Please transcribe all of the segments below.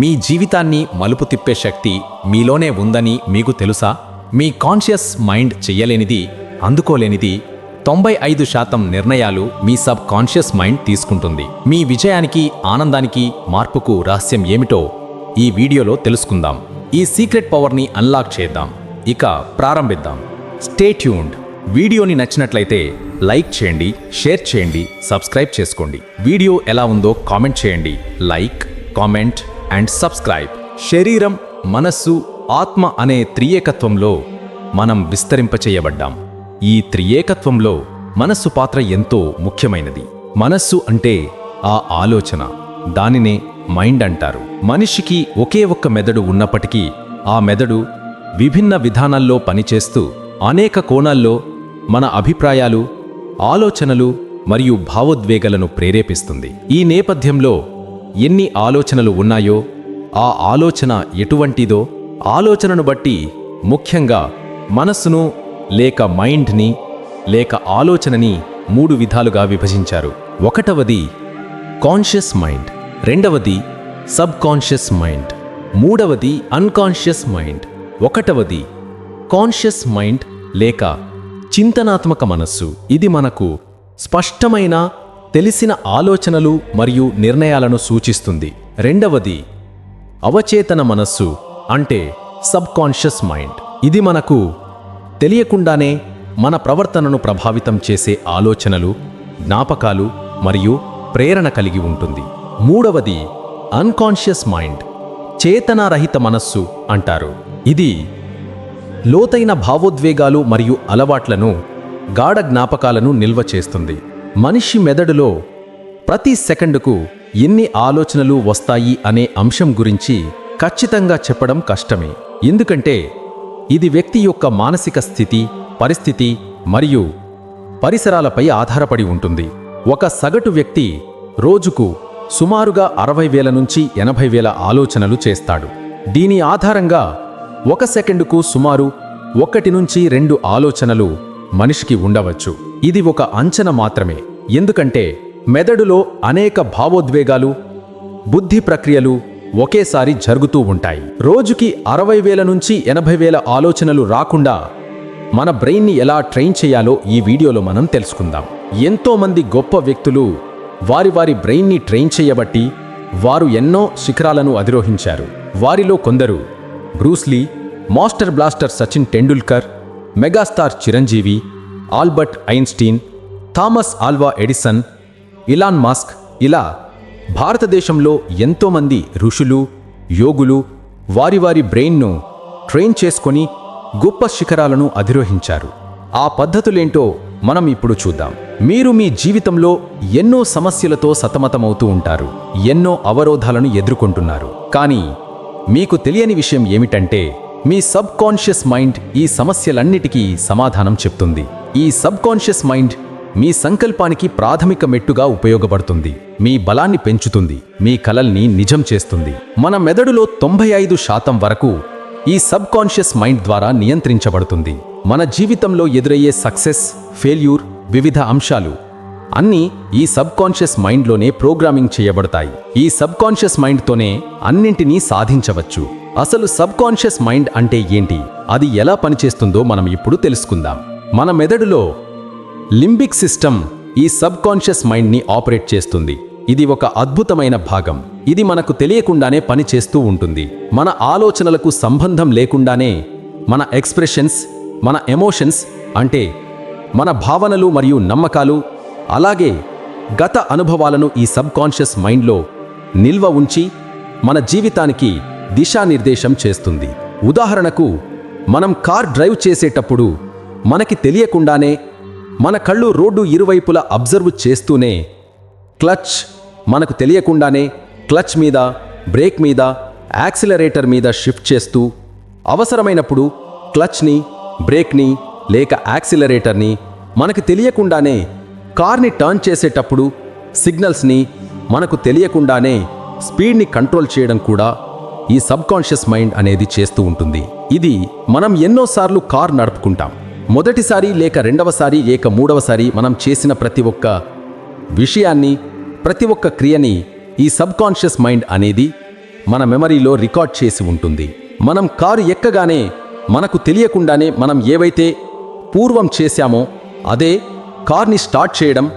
మీ జీవితాన్ని మలుపు తిప్పే శక్తి మీలోనే ఉందని మీకు తెలుసా? మీ కాన్షియస్ మైండ్ చెయ్యలేనిది అందుకోలేనిది తొంభై ఐదు శాతం నిర్ణయాలు మీ సబ్ కాన్షియస్ మైండ్ తీసుకుంటుంది. మీ విజయానికి ఆనందానికి మార్పుకు రహస్యం ఏమిటో ఈ వీడియోలో తెలుసుకుందాం. ఈ సీక్రెట్ పవర్ని అన్లాక్ చేద్దాం. ఇక ప్రారంభిద్దాం. స్టేట్యూన్డ్ వీడియోని నచ్చినట్లయితే లైక్ చేయండి షేర్ చేయండి సబ్స్క్రైబ్ చేసుకోండి. వీడియో ఎలా ఉందో కామెంట్ చేయండి. Like comment and subscribe. శరీరం మనస్సు ఆత్మ అనే త్రియేకత్వంలో మనం విస్తరింపచేయబడ్డాం. ఈ త్రియేకత్వంలో మనస్సు పాత్ర ఎంతో ముఖ్యమైనది. మనస్సు అంటే ఆ ఆలోచన. దానినే మైండ్ అంటారు. మనిషికి ఒకే ఒక్క మెదడు ఉన్నప్పటికీ ఆ మెదడు విభిన్న విధానాల్లో పనిచేస్తూ అనేక కోణాల్లో మన అభిప్రాయాలు ఆలోచనలు మరియు భావోద్వేగాలను ప్రేరేపిస్తుంది. ఈ నేపథ్యంలో ఎన్ని ఆలోచనలు ఉన్నాయో ఆ ఆలోచన ఎటువంటిదో ఆలోచనను బట్టి ముఖ్యంగా మనస్సును లేక మైండ్ని లేక ఆలోచనని మూడు విధాలుగా విభజించారు. ఒకటవది కాన్షియస్ మైండ్ రెండవది సబ్ కాన్షియస్ మైండ్ మూడవది అన్కాన్షియస్ మైండ్ ఒకటవది కాన్షియస్ మైండ్ లేక చింతనాత్మక మనస్సు. ఇది మనకు స్పష్టమైన తెలిసిన ఆలోచనలు మరియు నిర్ణయాలను సూచిస్తుంది. రెండవది అవచేతన మనస్సు అంటే సబ్ కాన్షియస్ మైండ్. ఇది మనకు తెలియకుండానే మన ప్రవర్తనను ప్రభావితం చేసే ఆలోచనలు జ్ఞాపకాలు మరియు ప్రేరణ కలిగి ఉంటుంది. మూడవది అన్కాన్షియస్ మైండ్. చేతనారహిత మనస్సు అంటారు. ఇది లోతైన భావోద్వేగాలు మరియు అలవాట్లను గాఢ జ్ఞాపకాలను నిల్వ చేస్తుంది. మనిషి మెదడులో ప్రతి సెకండుకు ఎన్ని ఆలోచనలు వస్తాయి అనే అంశం గురించి ఖచ్చితంగా చెప్పడం కష్టమే. ఎందుకంటే ఇది వ్యక్తి యొక్క మానసిక స్థితి పరిస్థితి మరియు పరిసరాలపై ఆధారపడి ఉంటుంది. ఒక సగటు వ్యక్తి రోజుకు సుమారుగా అరవై వేల నుంచి ఎనభై వేల ఆలోచనలు చేస్తాడు. దీని ఆధారంగా ఒక సెకండుకు సుమారు ఒకటి నుంచి రెండు ఆలోచనలు మనిషికి ఉండవచ్చు. ఇది ఒక అంచనా మాత్రమే. ఎందుకంటే మెదడులో అనేక భావోద్వేగాలు బుద్ధి ప్రక్రియలు ఒకేసారి జరుగుతూ ఉంటాయి. రోజుకి అరవై వేల నుంచి ఎనభై వేల ఆలోచనలు రాకుండా మన బ్రెయిన్ని ఎలా ట్రైన్ చేయాలో ఈ వీడియోలో మనం తెలుసుకుందాం. ఎంతోమంది గొప్ప వ్యక్తులు వారి వారి బ్రెయిన్ని ట్రైన్ చేయబట్టి వారు ఎన్నో శిఖరాలను అధిరోహించారు. వారిలో కొందరు Bruce Lee master blaster Sachin Tendulkar megastar Chiranjeevi Albert Einstein Thomas Alva Edison Elon Musk ఇలా భారతదేశంలో ఎంతోమంది ఋషులు యోగులు వారి వారి బ్రెయిన్ను ట్రైన్ చేసుకొని గొప్ప శిఖరాలను అధిరోహించారు. ఆ పద్ధతులేంటో మనం ఇప్పుడు చూద్దాం. మీరు మీ జీవితంలో ఎన్నో సమస్యలతో సతమతమవుతూ ఉంటారు ఎన్నో అవరోధాలను ఎదుర్కొంటున్నారు. కానీ మీకు తెలియని విషయం ఏమిటంటే మీ సబ్ కాన్షియస్ మైండ్ ఈ సమస్యలన్నిటికీ సమాధానం చెప్తుంది. ఈ సబ్ కాన్షియస్ మైండ్ మీ సంకల్పానికి ప్రాథమిక మెట్టుగా ఉపయోగపడుతుంది. మీ బలాన్ని పెంచుతుంది. మీ కలల్ని నిజం చేస్తుంది. మన మెదడులో తొంభై ఐదు శాతం వరకు ఈ సబ్ కాన్షియస్ మైండ్ ద్వారా నియంత్రించబడుతుంది. మన జీవితంలో ఎదురయ్యే సక్సెస్ ఫెయిల్యూర్ వివిధ అంశాలు అన్నీ ఈ సబ్ కాన్షియస్ మైండ్లోనే ప్రోగ్రామింగ్ చేయబడతాయి. ఈ సబ్ కాన్షియస్ మైండ్తోనే అన్నింటినీ సాధించవచ్చు. అసలు సబ్ కాన్షియస్ మైండ్ అంటే ఏంటి? అది ఎలా పనిచేస్తుందో మనం ఇప్పుడు తెలుసుకుందాం. మన మెదడులో లింబిక్ సిస్టమ్ ఈ సబ్ కాన్షియస్ మైండ్ని ఆపరేట్ చేస్తుంది. ఇది ఒక అద్భుతమైన భాగం. ఇది మనకు తెలియకుండానే పనిచేస్తూ ఉంటుంది. మన ఆలోచనలకు సంబంధం లేకుండానే మన ఎక్స్ప్రెషన్స్ మన ఎమోషన్స్ అంటే మన భావనలు మరియు నమ్మకాలు అలాగే గత అనుభవాలను ఈ సబ్ కాన్షియస్ మైండ్లో నిల్వ ఉంచి మన జీవితానికి దిశానిర్దేశం చేస్తుంది. ఉదాహరణకు మనం కార్ డ్రైవ్ చేసేటప్పుడు మనకి తెలియకుండానే మన కళ్ళు రోడ్డు ఇరువైపులా అబ్జర్వ్ చేస్తూనే క్లచ్ మనకు తెలియకుండానే క్లచ్ మీద బ్రేక్ మీద యాక్సిలరేటర్ మీద షిఫ్ట్ చేస్తూ అవసరమైనప్పుడు క్లచ్ని బ్రేక్ని లేక యాక్సిలరేటర్ని మనకు తెలియకుండానే కార్ని టర్న్ చేసేటప్పుడు సిగ్నల్స్ని మనకు తెలియకుండానే స్పీడ్ని కంట్రోల్ చేయడం కూడా ఈ సబ్కాన్షియస్ మైండ్ అనేది చేస్తూ ఉంటుంది. ఇది మనం ఎన్నోసార్లు కార్ నడుపుకుంటాం. మొదటిసారి లేక రెండవసారి లేక మూడవసారి మనం చేసిన ప్రతి ఒక్క విషయాన్ని ప్రతి ఒక్క క్రియని ఈ సబ్కాన్షియస్ మైండ్ అనేది మన మెమరీలో రికార్డ్ చేసి ఉంటుంది. మనం కారు ఎక్కగానే మనకు తెలియకుండానే మనం ఏవైతే పూర్వం చేశామో అదే కార్ని స్టార్ట్ చేయడం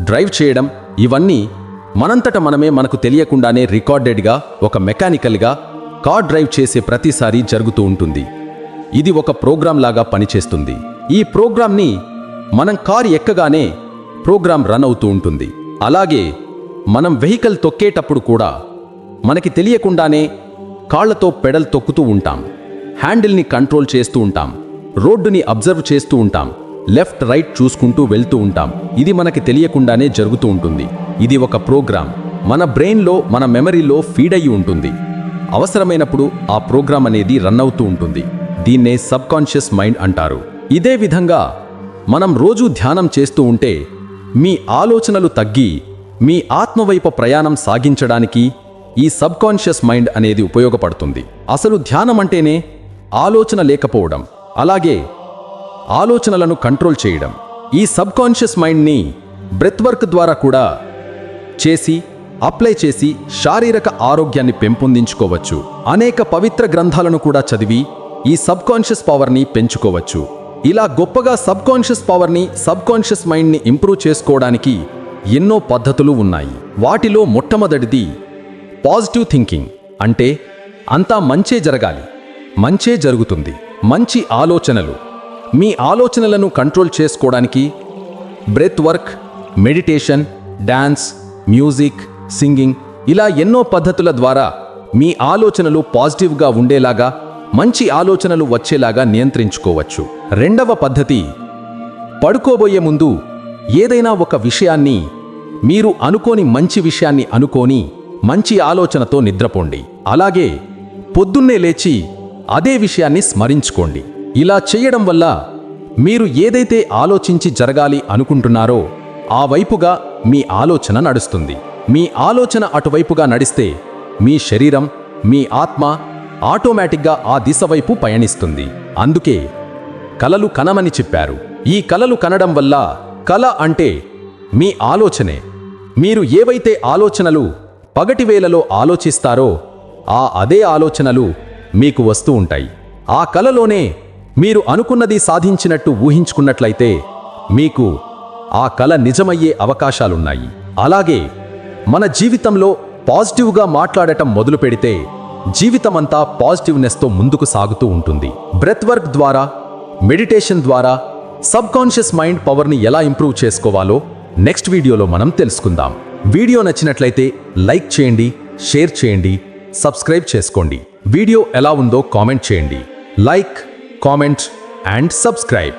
డ్రైవ్ చేయడం ఇవన్నీ మనంతట మనమే మనకు తెలియకుండానే రికార్డెడ్గా ఒక మెకానికల్గా కార్ డ్రైవ్ చేసే ప్రతిసారి జరుగుతూ ఉంటుంది. ఇది ఒక ప్రోగ్రాం లాగా పనిచేస్తుంది. ఈ ప్రోగ్రాంని మనం కారు ఎక్కగానే ప్రోగ్రాం రన్ అవుతూ ఉంటుంది. అలాగే మనం వెహికల్ తొక్కేటప్పుడు కూడా మనకి తెలియకుండానే కాళ్ళతో పెడల్ తొక్కుతూ ఉంటాం. హ్యాండిల్ని కంట్రోల్ చేస్తూ ఉంటాం. రోడ్డుని అబ్జర్వ్ చేస్తూ ఉంటాం. లెఫ్ట్ రైట్ చూసుకుంటూ వెళ్తూ ఉంటాం. ఇది మనకి తెలియకుండానే జరుగుతూ ఉంటుంది. ఇది ఒక ప్రోగ్రాం మన బ్రెయిన్లో మన మెమరీలో ఫీడ్ అయ్యి ఉంటుంది. అవసరమైనప్పుడు ఆ ప్రోగ్రాం అనేది రన్ అవుతూ ఉంటుంది. దీన్నే సబ్ కాన్షియస్ మైండ్ అంటారు. ఇదే విధంగా మనం రోజూ ధ్యానం చేస్తూ ఉంటే మీ ఆలోచనలు తగ్గి మీ ఆత్మవైపు ప్రయాణం సాగించడానికి ఈ సబ్ కాన్షియస్ మైండ్ అనేది ఉపయోగపడుతుంది. అసలు ధ్యానం అంటేనే ఆలోచన లేకపోవడం అలాగే ఆలోచనలను కంట్రోల్ చేయడం. ఈ సబ్ కాన్షియస్ మైండ్ని బ్రెత్ వర్క్ ద్వారా కూడా చేసి అప్లై చేసి శారీరక ఆరోగ్యాన్ని పెంపొందించుకోవచ్చు. అనేక పవిత్ర గ్రంథాలను కూడా చదివి ఈ సబ్ కాన్షియస్ పవర్ని పెంచుకోవచ్చు. ఇలా గొప్పగా సబ్కాన్షియస్ పవర్ని సబ్కాన్షియస్ మైండ్ని ఇంప్రూవ్ చేసుకోవడానికి ఎన్నో పద్ధతులు ఉన్నాయి. వాటిలో మొట్టమొదటిది పాజిటివ్ థింకింగ్. అంటే అంతా మంచే జరగాలి. మంచే జరుగుతుంది. మంచి ఆలోచనలు. మీ ఆలోచనలను కంట్రోల్ చేసుకోవడానికి breath work meditation dance music singing ఇలా ఎన్నో పద్ధతుల ద్వారా మీ ఆలోచనలు పాజిటివ్గా ఉండేలాగా మంచి ఆలోచనలు వచ్చేలాగా నియంత్రించుకోవచ్చు. రెండవ పద్ధతి పడుకోబోయే ముందు ఏదైనా ఒక విషయాన్ని మీరు అనుకోని మంచి విషయాన్ని అనుకోని మంచి ఆలోచనతో నిద్రపోండి. అలాగే పొద్దున్నే లేచి అదే విషయాన్ని స్మరించుకోండి. ఇలా చేయడం వల్ల మీరు ఏదైతే ఆలోచించి జరగాలి అనుకుంటున్నారో ఆ వైపుగా మీ ఆలోచన నడుస్తుంది. మీ ఆలోచన అటువైపుగా నడిస్తే మీ శరీరం మీ ఆత్మ ఆటోమేటిక్గా ఆ దిశ వైపు పయనిస్తుంది. అందుకే కలలు కనమని చెప్పారు. ఈ కలలు కనడం వల్ల కల అంటే మీ ఆలోచనే. మీరు ఏవైతే ఆలోచనలు పగటివేళలో ఆలోచిస్తారో ఆ అదే ఆలోచనలు మీకు వస్తూ ఉంటాయి. ఆ కలలోనే మీరు అనుకున్నది సాధించినట్టు ఊహించుకున్నట్లయితే మీకు ఆ కళ నిజమయ్యే అవకాశాలున్నాయి. అలాగే మన జీవితంలో పాజిటివ్గా మాట్లాడటం మొదలు పెడితే జీవితమంతా పాజిటివ్నెస్తో ముందుకు సాగుతూ ఉంటుంది. బ్రెత్ వర్క్ ద్వారా మెడిటేషన్ ద్వారా సబ్కాన్షియస్ మైండ్ పవర్ని ఎలా ఇంప్రూవ్ చేసుకోవాలో నెక్స్ట్ వీడియోలో మనం తెలుసుకుందాం. వీడియో నచ్చినట్లయితే లైక్ చేయండి షేర్ చేయండి సబ్స్క్రైబ్ చేసుకోండి. వీడియో ఎలా ఉందో కామెంట్ చేయండి. Like comment and subscribe.